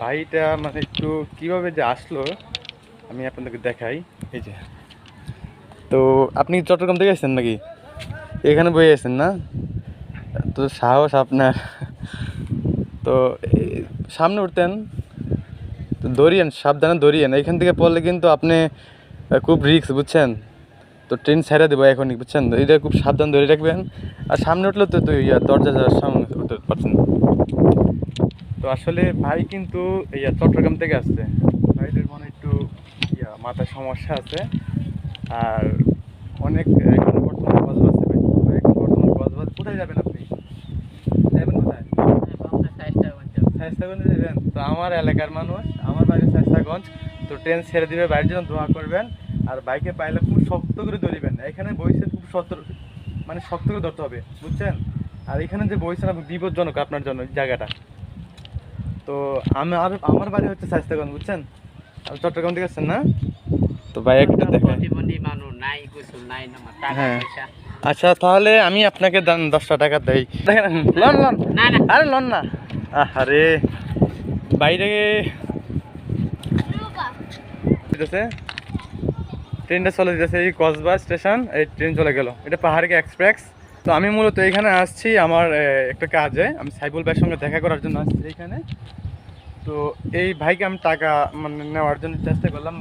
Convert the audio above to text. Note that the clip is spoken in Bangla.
ভাইটা মানে একটু কীভাবে যে আসলো, আমি আপনাদেরকে দেখাই। এই যে। তো আপনি চট্টগ্রাম থেকে এসেছেন নাকি? এখানে বয়ে আছেন না? তো সাহস আপনার। তো সামনে উঠতেন। তো দৌড়িয়েন, সাবধানে দৌড়িয়েন। এখান থেকে পড়লে কিন্তু আপনি খুব রিস্ক বুঝছেন? তো ট্রেন ছেড়ে দেবো এখনই, বুঝছেন? এটা খুব সাবধান ধরে রাখবেন। আর সামনে উঠলে তো দরজা যাওয়ার সামনে উঠতে পারছেন তো আসলে ভাই কিন্তু চট্টগ্রাম থেকে আসছে। ভাইদের মনে একটু, ইয়া, মাথায় সমস্যা আছে। আর অনেক, এখন বর্তমানে কসবাস আছে ভাই। এখন কোথায় যাবেন আপনি? তো আমার এলাকার মানুষ, আমার বাড়ি শায়স্তাগঞ্জ তো ট্রেন ছেড়ে দিবে বাইরের জন্য দোয়া করবেন। আর বাইকে পাইলে খুব শক্ত করে ধরিবেন। এখানে বইসে খুব শক্ত মানে শক্ত করে ধরতে হবে, বুঝছেন? আর এখানে যে বইছেন আপনি বিপজ্জনক আপনার জন্য জায়গাটা। তো আমি আর আমার বাড়ি হচ্ছে শায়স্তাগঞ্জ বুঝছেন? আপনি চট্টগ্রাম থেকে আসছেন না? তো ভাই একটা দেখেন। নাই কিছু নাই না টাকা হ্যাঁ। পয়সা। আচ্ছা তাহলে আমি আপনাকে দান দশটা টাকা দেই। দেখেন লন লন। না না। আরে লন না। আরে বাইরে। দিতেছে। ট্রেনটা চলে যেতেছে এই কসবা স্টেশন এই ট্রেন চলে গেল। এটা পাহাড়ি এক্সপ্রেস। তো আমি মূলত এখানে আসছি আমার একটা কাজে। আমি সাইবুল ভাইয়ের সঙ্গে দেখা করার জন্য আসছি এখানে। তো এই ভাইকে আমি টাকা মানে নেওয়ার জন্য চেষ্টা করলাম।